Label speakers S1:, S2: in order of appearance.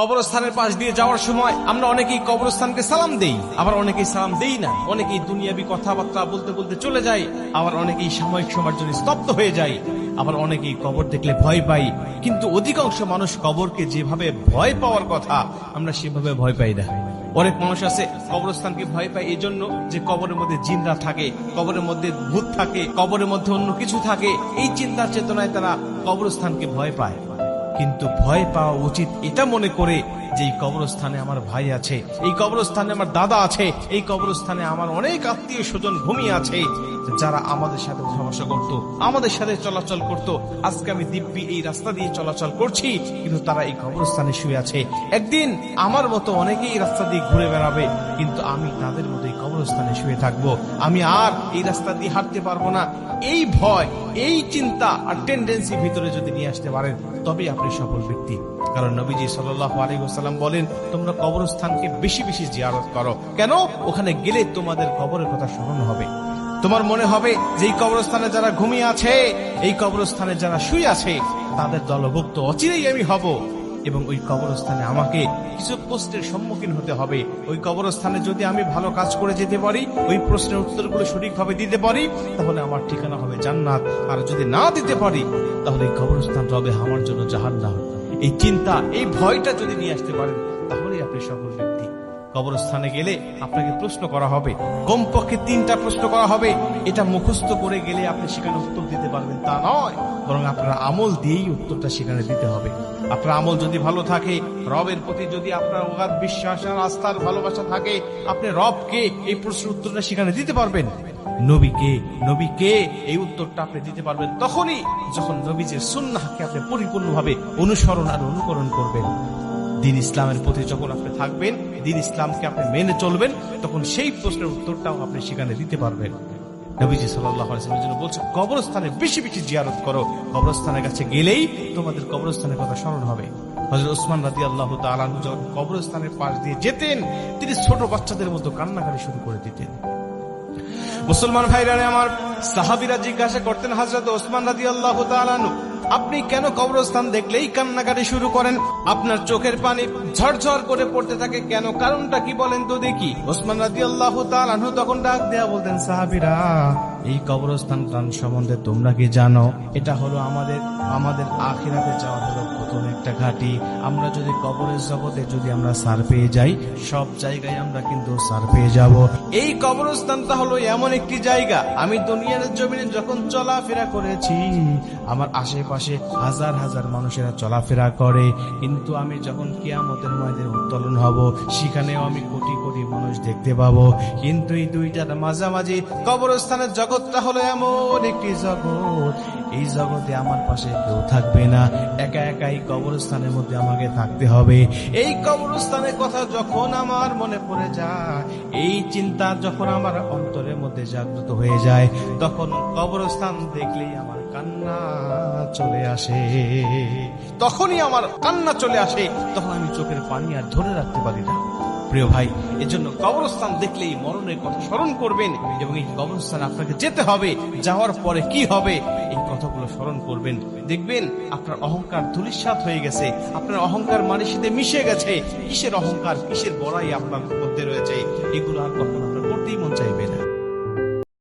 S1: কবরস্থানের পাশ দিয়ে যাওয়ার সময় আমরা অনেকেই কবরস্থানকে সালাম দেই, আবার অনেকেই সালাম দেই না। অনেকেই দুনিয়াবি কথাবার্তা বলতে বলতে চলে যায়, আবার অনেকেই সাময়িক সময়ের জন্য স্তব্ধ হয়ে যায়, আবার অনেকেই কবর দেখলে ভয় পাই। কিন্তু অধিকাংশ মানুষ কবরকে যেভাবে ভয় পাওয়ার কথা, আমরা সেভাবে ভয় পাই না। অনেক মানুষ আছে, কবরস্থানকে ভয় পায় এই জন্য যে কবরের মধ্যে জিন্দা থাকে, কবরের মধ্যে ভূত থাকে, কবরের মধ্যে অন্য কিছু থাকে। এই চিন্তার চেতনায় তারা কবরস্থানকে ভয় পায়। কিন্তু ভয় পাওয়া উচিত এটা মনে করে যে এই কবরস্থানে আমার ভাই আছে, এই কবরস্থানে আমার দাদা আছে, এই কবরস্থানে আমার অনেক আত্মীয় স্বজন ঘুমিয়ে আছে। যারা আমাদের সাথে সমস্যা করত, আমাদের সাথে চলাচল করত, আজকে আমি দিব্যি এই রাস্তা দিয়ে চলাচল করছি, কিন্তু তারা এই কবরস্থানে শুয়ে আছে। একদিন আমার মতো অনেকেই রাস্তা দিয়ে ঘুরে বেড়াবে, কিন্তু আমি তাদের মতো এই কবরস্থানে শুয়ে থাকব। আমি আর এই রাস্তা দিয়ে হাঁটতে পারব না। এই ভয়, এই চিন্তা আর টেন্ডেন্সি ভিতরে যদি নিয়ে আসতে পারেন, তবেই আপনি সফল ব্যক্তি। কারণ নবীজি আলাইসাল্লাম বলেন, তোমরা কবরস্থানকে বেশি বেশি জিয়ারত করো। কেন? ওখানে গেলে তোমাদের কবরের কথা স্মরণ হবে। তোমার মনে হবে যে এই কবরস্থানে যারা ঘুমিয়ে আছে, এই কবরস্থানে যারা শুয়ে আছে, তাদের দলভুক্ত অচিরেই আমি হব। এবং ওই কবরস্থানে আমাকে কিছু প্রশ্নের সম্মুখীন হতে হবে। ওই কবরস্থানে যদি আমি ভালো কাজ করে যেতে পারি, ওই প্রশ্নের উত্তরগুলো সঠিকভাবে দিতে পারি, তাহলে আমার ঠিকানা হবে জান্নাত। আর যদি না দিতে পারি, তাহলে এই কবরস্থানটা হবে আমার জন্য জাহান্নাম। এই চিন্তা, এই ভয়টা যদি নিয়ে আসতে পারেন, তাহলেই আপনি সকল ব্যক্তি। কবরস্থানে গেলে আপনাকে প্রশ্ন করা হবে। কমপক্ষে তিনটা প্রশ্ন করা হবে। এটা মুখস্থ করে গেলে আপনি সেখানে উত্তর দিতে পারবেন, তা নয়। বরং আপনার আমল দিয়েই উত্তরটা সেখানে দিতে হবে। আপনার আমল যদি ভালো থাকে, রবের প্রতি যদি আপনার অগাধ বিশ্বাস আর আস্থার ভালোবাসা থাকে, আপনি রবকে এই প্রশ্নের উত্তরটা সেখানে দিতে পারবেন। নবীকে নবীকে এই উত্তরটা আপনি দিতে পারবেন তখনই যখন নবীজের সুন্নাহকে আপনি পরিপূর্ণভাবে অনুসরণ আর অনুকরণ করবেন। দিন ইসলামের প্রতি যখন আপনি থাকবেন, দিন ইসলামকে আপনি মেনে চলবেন, তখন সেই প্রশ্নের উত্তরটাও আপনি সেখানে দিতে পারবেন। নবীজি সাল্লাহ জন্য বলছে কবরস্থানে বেশি বেশি জিয়ারত করো। কবরস্থানের কাছে গেলেই তোমাদের কবরস্থানের কথা স্মরণ হবে। হজরত ওসমান রাজি আল্লাহ তালু যখন কবরস্থানের পাশ দিয়ে যেতেন, তিনি ছোট বাচ্চাদের মতো কান্নাকাটি শুরু করে দিতেন। মুসলমান ভাইরা আমার, সাহাবিরা জিজ্ঞাসা করতেন হজরত ওসমান রাজি আল্লাহ তালানু আপনি কেন কবরস্থান দেখলেই কান্নাকাটি শুরু করেন? আপনার চোখের পানি ঝরঝর করে পড়তে থাকে কেন? কারণটা কি বলেন তো দেখি। ওসমান রাজি আল্লাহ তখন ডাক দেয়া বলতেন, সাহাবিরা এই কবরস্থান প্রাণ সম্বন্ধে তোমরা কি জানো? এটা হলো আমাদের আমাদের আখিরাতে যাওয়া হলো প্রথম একটা ঘাটি। আমরা যদি কবরের জগতে যদি আমরা সার পেয়ে যাই, সব জায়গায় আমরা কিন্তু সার পেয়ে যাব। এই কবরস্থানটা হলো এমন একটি জায়গা। আমি দুনিয়ার জমিনে যখন চলাফেরা করেছি, আমার আশেপাশে হাজার হাজার মানুষেরা চলাফেরা করে। কিন্তু আমি যখন কিয়ামতের ময়দের উত্তোলন হব, সেখানেও আমি কোটি কোটি মানুষ দেখতে পাবো। কিন্তু এই দুইটার মাঝামাঝি কবরস্থানের জগৎটা হলো এমন একটি জগৎ। এই জগতে আমার পাশে কেউ থাকবে না। একা একা এই কবরস্থানের মধ্যে আমাকে থাকতে হবে। এই কবরস্থানের কথা যখন আমার মনে পড়ে যায়, এই চিন্তা যখন আমার অন্তরের মধ্যে জাগ্রত হয়ে যায়, তখন কবরস্থান দেখলেই আমার কান্না চলে আসে। তখনই আমার কান্না চলে আসে। তখন আমি চোখের পানি আর ধরে রাখতে পারি না। প্রিয় ভাই, এজন্য কবরস্থান দেখলেই মরণের কথা স্মরণ করবেন এবং এই কবরস্থানে আপনাকে যেতে হবে। যাওয়ার পরে কি হবে? এই কথাগুলো স্মরণ করবেন। দেখবেন আপনার অহংকার ধুলিসাত হয়ে গেছে। আপনার অহংকার মানের সাথে মিশে গেছে। কিসের অহংকার? কিসের বড়াই আপনার মধ্যে রয়েছে? এগুলো আর কখনো আপনার করতেই মন চাইবে না।